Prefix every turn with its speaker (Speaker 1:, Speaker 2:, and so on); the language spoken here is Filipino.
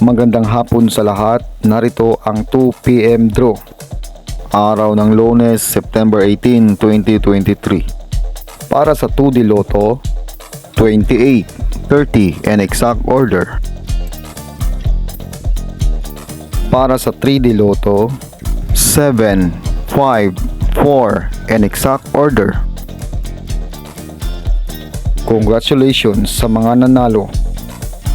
Speaker 1: Magandang hapon sa lahat. Narito ang 2pm draw. Araw ng Lunes, September 18, 2023. Para sa 2D Lotto, 28, 30 and exact order. Para sa 3D Lotto, 7, 5, 4 and exact order. Congratulations sa mga nanalo.